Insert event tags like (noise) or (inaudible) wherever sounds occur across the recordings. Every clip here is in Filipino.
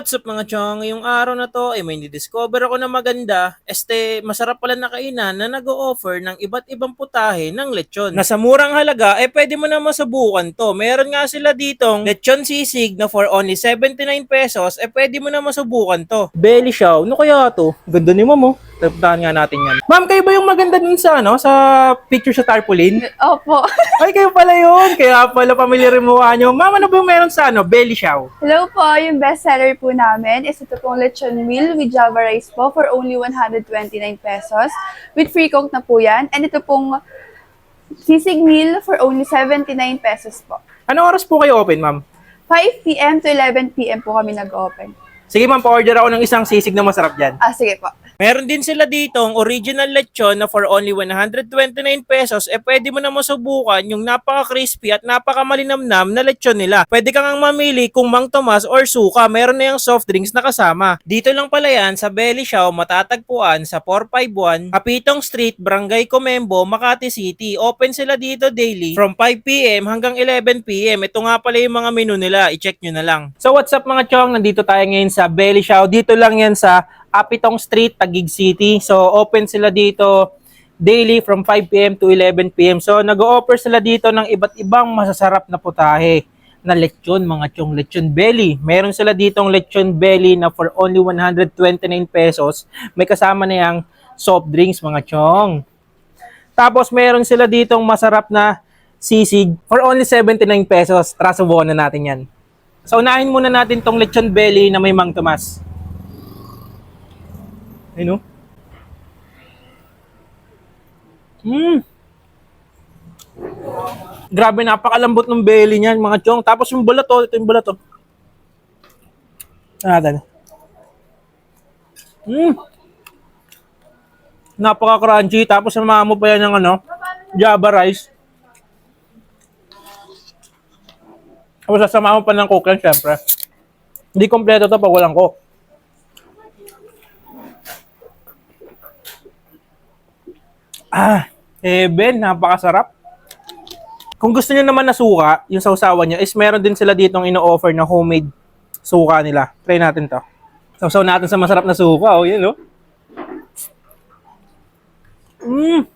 what's up mga chong? Ngayong araw na to, eh, may discover ako na maganda. Este, masarap pala na kainan na nag-o-offer ng iba't ibang putahe ng lechon. Na sa murang halaga, eh pwede mo na masubukan to. Meron nga sila ditong lechon sisig na for only 79 pesos, eh pwede mo na masubukan to. Belly Chow, ano kaya to? Ganda ni ma'am oh. Tapdahan nga natin yan. Ma'am, kayo ba yung maganda dun sa, ano, sa picture sa tarpaulin? Opo. (laughs) Ay, kayo pala yun. Kaya pala familiar yung mukha nyo. Ma'am, ano ba yung meron sa, ano, Belly Chow? Hello po, yung best seller po namin is ito pong lechon meal with java rice po for only 129 pesos. With free coke na po yan. And ito pong sisig meal for only 79 pesos po. Anong oras po kayo open, ma'am? 5 p.m. to 11 p.m. po kami nag-open. Sige, ma'am, pa-order ako ng isang sisig na masarap dyan. Ah, sige po. Meron din sila ditong original lechon na for only 129 pesos, eh pwede mo na masubukan yung napaka-crispy at napaka-malinamnam na lechon nila. Pwede kang ang mamili kung Mang Tomas or Suka, meron na yung soft drinks na kasama. Dito lang pala yan sa Belly Chow, matatagpuan sa 451 Kapitong Street, Barangay Comembo, Makati City. Open sila dito daily from 5pm hanggang 11pm. Ito nga pala yung mga menu nila, i-check nyo na lang. So what's up mga chong, nandito tayo ngayon sa Belly Chow. Dito lang yan sa Apitong Street, Taguig City. So, open sila dito daily from 5pm to 11pm. So, nag-o-offer sila dito ng iba't ibang masasarap na putahe na lechon, mga chong lechon belly. Meron sila ditong lechon belly na for only 129 pesos. May kasama na yung soft drinks, mga chong. Tapos, meron sila ditong masarap na sisig for only 79 pesos. Tara, subukan na natin yan. So, unahin muna natin tong lechon belly na may Mang Tomas. Ayun o. Mm. Grabe, napakalambot ng belly niyan, mga chong. Tapos yung balat oh, ito yung balat oh. Ah, dali. Mm. Napaka-crunchy. Tapos samahan mo pa yan ng ano, java rice. Tapos sasamahan mo pa ng coke yan, syempre. Hindi kompleto to pag walang coke. Ah, eh Ben, napakasarap. Kung gusto niyo naman na suka, yung sausawan niya, is meron din sila ditong ino-offer na homemade suka nila. Try natin to. Sausaw natin sa masarap na suka. Oh, yun, oh. Mmm.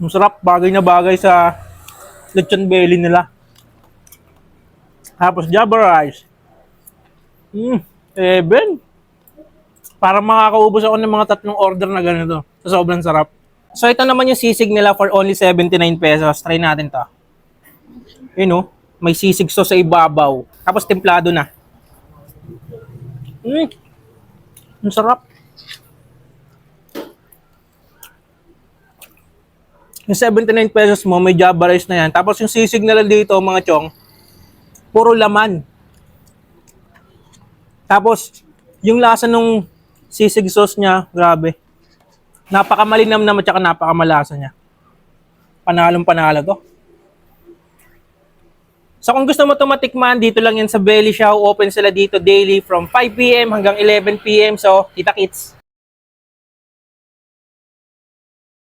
Masarap. Bagay na bagay sa lechon belly nila. Tapos java rice. Mmm. Eh, Ben. Para makakaubos ako ng mga tatlong order na ganito. Sa sobrang sarap. So ito naman yung sisig nila for only 79 pesos. Try natin to. Yun oh. May sisig sauce sa ibabaw. Tapos templado na. Mm. Ang sarap. Yung 79 pesos mo, may java rice na yan. Tapos yung sisig nila dito, mga chong, puro laman. Tapos, yung lasa nung sisig sauce niya, grabe. Napakamalinam naman at saka napakamalasa niya. Panalong panalo to. So kung gusto mo ito matikman, dito lang yan sa Belly Chow. Open sila dito daily from 5pm hanggang 11pm. So, kita kits.